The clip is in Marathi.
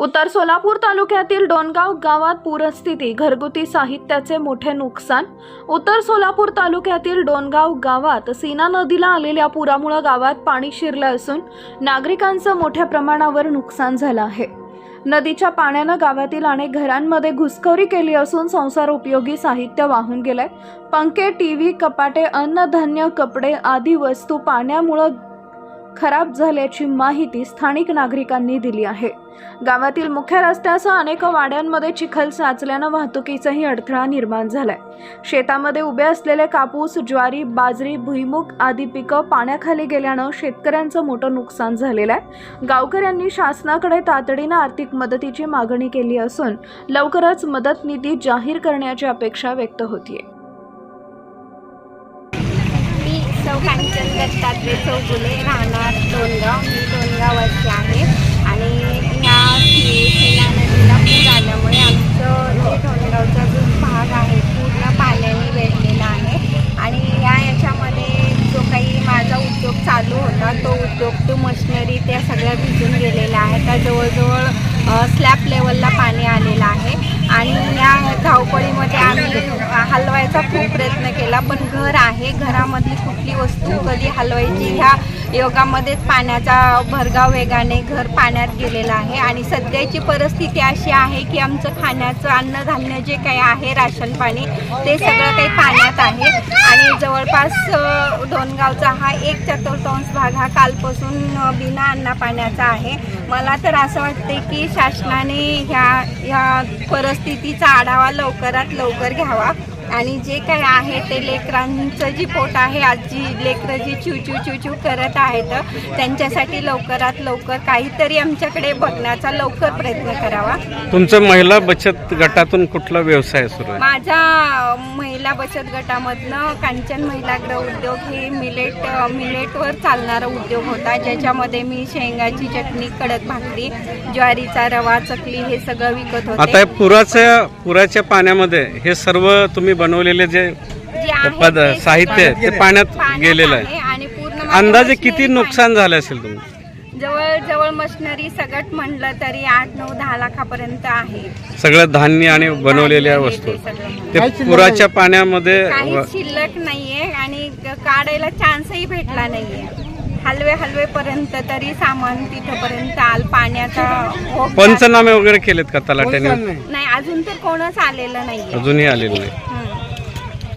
उत्तर सोलापूर तालुक्यातील डोणगाव गावात पूरस्थिती घरगुती साहित्याचे मोठे नुकसान. उत्तर सोलापूर तालुक्यातील डोणगाव गावात सीना नदीला आलेल्या पुरामुळे गावात पाणी शिरलं असून नागरिकांचं मोठ्या प्रमाणावर नुकसान झालं आहे. नदीच्या पाण्यानं गावातील अनेक घरांमध्ये घुसखोरी केली असून संसार उपयोगी साहित्य वाहून गेलंय. पंखे टीव्ही कपाटे अन्नधान्य कपडे आदी वस्तू पाण्यामुळं खराब झाल्याची माहिती स्थानिक नागरिकांनी दिली आहे. गावातील मुख्य रस्त्यासह अनेक वाड्यांमध्ये चिखल साचल्यानं वाहतुकीचाही अडथळा निर्माण झालाय. शेतामध्ये उभे असलेले कापूस ज्वारी बाजरी भुईमुग आदी पिकं पाण्याखाली गेल्यानं शेतकऱ्यांचं मोठं नुकसान झालेलं आहे. गावकऱ्यांनी शासनाकडे तातडीनं आर्थिक मदतीची मागणी केली असून लवकरच मदत निधी जाहीर करण्याची अपेक्षा व्यक्त होतीये. कांचन दत्तात्रय चौगुले राहणार डोनगाव मी डोनगावची आहे. आणि ह्या सीना नदीला पूर आल्यामुळे आमचं जे डोनगावचा जो भाग आहे पूर्ण पाण्याने वेढलेला आहे. आणि या याच्यामध्ये जो काही माझा उद्योग चालू होता तो उद्योग तो मशिनरी त्या सगळ्या भिजून गेलेल्या आहेत त्या जवळजवळ स्लॅब लेवलला पाणी आलेलं आहे आणि या धावपळीमध्ये आम्ही हलवायचा खूप प्रयत्न केला पण घर आहे. घरामधली कुठली वस्तू कधी हलवायची ह्या योगामध्येच पाण्याचा भरगाव वेगाने घर पाण्यात गेलेलं आहे. आणि सध्याची परिस्थिती अशी आहे की आमचं खाण्याचं अन्नधान्य जे काही आहे राशन पाणी ते सगळं काही पाण्यात आहे. आणि जवळपास अ, हा एक चतुर्थांश भाग हा कालपासून बिना अन्ना पाण्याचा आहे. मला तर असं वाटते की शासनाने ह्या ह्या परिस्थितीचा आढावा लवकरात लवकर घ्यावा. आणि जे काही आहे ते लेकरांचं जी पोट आहे आज जी लेकरं जी चिव चिव चिव चिव करत आहेत त्यांच्यासाठी लवकरात लवकर काहीतरी आमच्याकडे बघण्याचा लवकर प्रयत्न करावा. तुमचं महिला बचत गटातून कुठला व्यवसाय सुरू आहे? माझ्या अ, महिला बचत गटामधनं कांचन महिला गृह उद्योग हे मिलेट मिलेटवर चालणारा उद्योग होता. ज्याच्यामध्ये मी शेंगाची चटणी कडक भाकरी ज्वारीचा रवा चकली हे सगळं विकत आता होते या पुराच्या पुराच्या पाण्यामध्ये हे सर्व तुम्ही बनवलेले जे पद साहित्य आहे ते पाण्यात गेलेलं आहे आणि पूर्ण माझ्या अंदाजे किती नुकसान झालं असेल तुम्ही जवळ जवळ मशिनरी सगट म्हणलं तरी आठ नऊ दहा लाखापर्यंत आहे. सगळं धान्य आणि बनवलेल्या हे वस्तू. ते सगळं. पुराच्या पाण्यामध्ये काही शिल्लक नाहीये आणि काढायला चान्सही भेटला नाहीये. हलवे हलवे पर्यंत तरी सामान तिथपर्यंत आल पाण्याचा पंचनामे वगैरे केलेत का तलाट्याने नाही अजून तर कोणच आलेलं नाहीये. अजूनही आलेलं नाही.